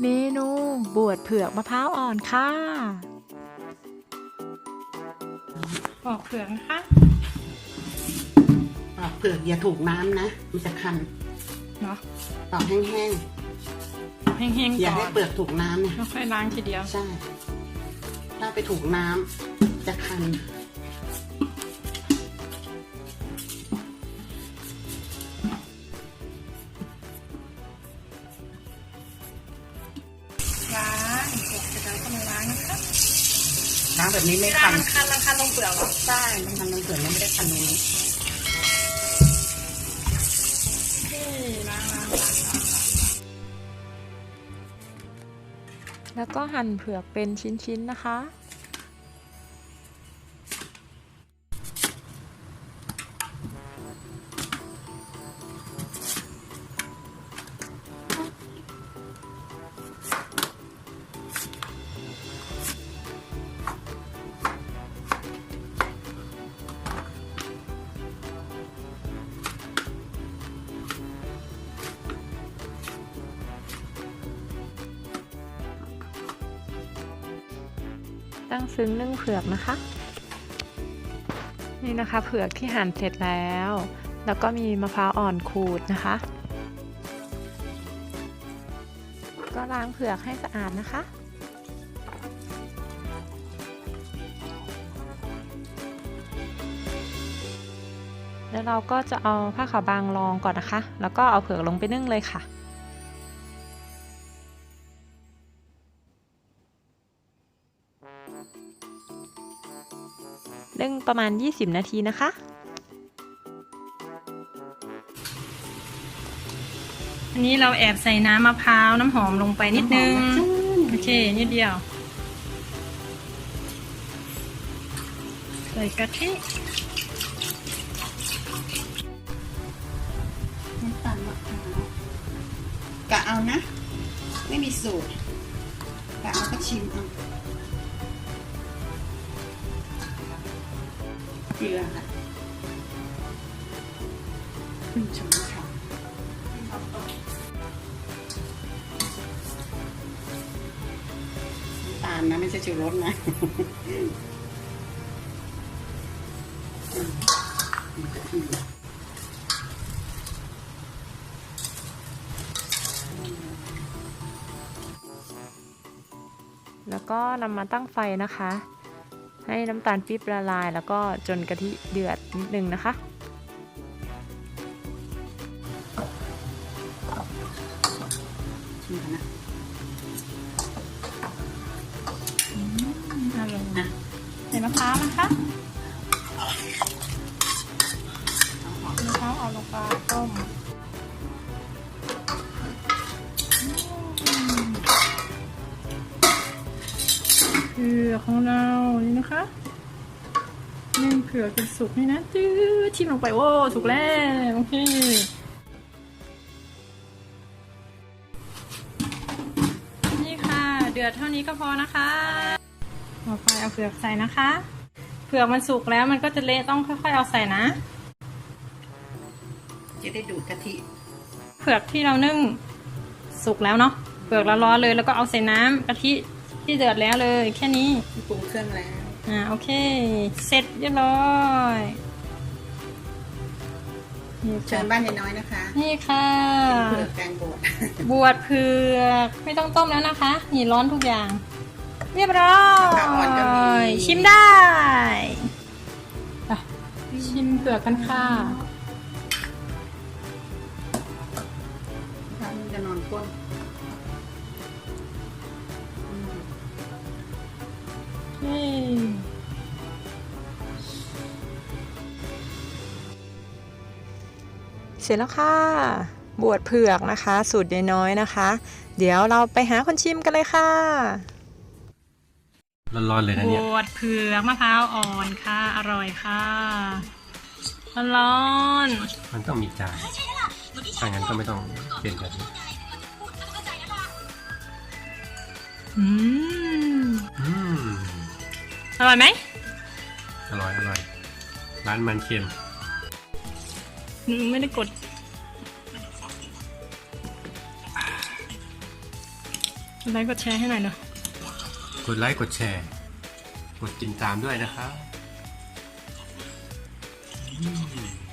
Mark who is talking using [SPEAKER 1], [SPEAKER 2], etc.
[SPEAKER 1] เมนู บวชเผือกมะพร้าวอ่อนค่ะ
[SPEAKER 2] ปอกเผือกนะคะ
[SPEAKER 3] ปอกเปลือกอย่าถูกน้ำนะ มันจะคัน
[SPEAKER 2] เนาะ
[SPEAKER 3] ปอกแห้ง
[SPEAKER 2] แห้ง
[SPEAKER 3] ๆ
[SPEAKER 2] ๆ
[SPEAKER 3] อย่า
[SPEAKER 2] ก่อ
[SPEAKER 3] ให้
[SPEAKER 2] น
[SPEAKER 3] เปลือกถูกน้ำเนี่ย
[SPEAKER 2] แล้วค่อยล้างทีเดียว
[SPEAKER 3] ใช่ ถ้าไปถูกน้ำจะคัน
[SPEAKER 2] ล้างแบ
[SPEAKER 3] บนี้ไม่
[SPEAKER 2] เวลา
[SPEAKER 3] คัน
[SPEAKER 2] มันคันมันคันตรงเปลือกเหรอ
[SPEAKER 3] ใช่มันคันตรงเปลือกมันไม่ได้คันตรงนี้
[SPEAKER 2] นี่ล้างล้างล้างล้าง
[SPEAKER 1] แล้วก็หั่นเผือกเป็นชิ้นๆนะคะ ตั้งซึ้งนึ่งเผือกนะคะ นี่นะคะเผือกที่หั่นเสร็จแล้ว แล้วก็มีมะพร้าวอ่อนขูดนะคะ ก็ล้างเผือกให้สะอาดนะคะแล้วเราก็จะเอาผ้าขาวบางรองก่อนนะคะ แล้วก็เอาเผือกลงไปนึ่งเลยค่ะ นึ่งประมาณ 20 นาทีนะคะ
[SPEAKER 2] อันนี้เราแอบใส่น้ำมะพร้าวน้ำหอมลงไปนิดนึง โอเค นิดเดียว ใส่กะทิ
[SPEAKER 3] น้ำตาลมะพร้าวกะเอานะ ไม่มีสูตรกะเอาก็ชิมเอา เกลือค่ะครึ่งช้อนค่ะน้ำตาลนะไม่ใช่ชูรสนะ
[SPEAKER 1] แล้วก็นำมาตั้งไฟนะคะ ให้น้ำตาลปี๊บละลาย แล้วก็จนกะทิเดือดนิดนึงนะคะ
[SPEAKER 3] ชิมกันนะ
[SPEAKER 2] อร่อย
[SPEAKER 3] อะ
[SPEAKER 2] ใส่มะพร้าวนะคะ
[SPEAKER 3] เอาหอม
[SPEAKER 2] มะพร้าวเอาลงไป ผือกของเรานี่นะคะนึ่งเผือกจนสุกนี่นะจื้อชิมลงไปโอ้สุกแล้วโอเคนี่ค่ะ เดือดเท่านี้ก็พอนะคะต่อไปเอาเผือกใส่นะคะเผือกมันสุกแล้วมันก็จะเละต้องค่อยๆเอาใส่นะ
[SPEAKER 3] จะได้ดูดกะทิ
[SPEAKER 2] เผือกที่เรานึ่งสุกแล้วเนาะเผือกร้อนๆเลยแล้วก็เอาใส่น้ำกะทิ ที่เดือดแล้วเลยแค่นี้
[SPEAKER 3] ที่ปรุงเครื่องแล้ว
[SPEAKER 2] อ่าโอเค เสร็จเรียบร้อยนี่
[SPEAKER 3] เชิ
[SPEAKER 2] ค่ะ
[SPEAKER 3] ญบ้านยายน้อยนะคะ
[SPEAKER 2] นี่ค่ะ
[SPEAKER 3] เผือกแกงบวช
[SPEAKER 2] บวชเผือกไม่ต้องต้มแล้วนะคะ นี่ร้อนทุกอย่าง เรียบร้อยชิมได้ไปชิมเผือกกันค่ะ
[SPEAKER 3] ถ้ามันจะนอนก้น
[SPEAKER 1] เสร็จแล้วค่ะ บวชเผือกนะคะ สูตรยายน้อยนะคะ เดี๋ยวเราไปหาคนชิมกันเลยค่ะ
[SPEAKER 4] ร้อนๆเลยนะ
[SPEAKER 2] บ
[SPEAKER 4] เนี่ยว
[SPEAKER 2] ชเผือกมะพร้าวอ่อนค่ะ อร่อยค่ะร้อน
[SPEAKER 4] มันต้องมีจานถ้างั้นก็ไม่ต้องเป็นแบบนี้
[SPEAKER 2] อืม
[SPEAKER 4] อืม
[SPEAKER 2] อร่อยไหม
[SPEAKER 4] อร่อยอร่อยร้านมันเค็
[SPEAKER 2] ม ไม่ได้กด ไลค์กดแชร์ให้หน่อยเนาะ
[SPEAKER 4] กดไลค์กดแชร์ กดติดตามด้วยนะครับ อืม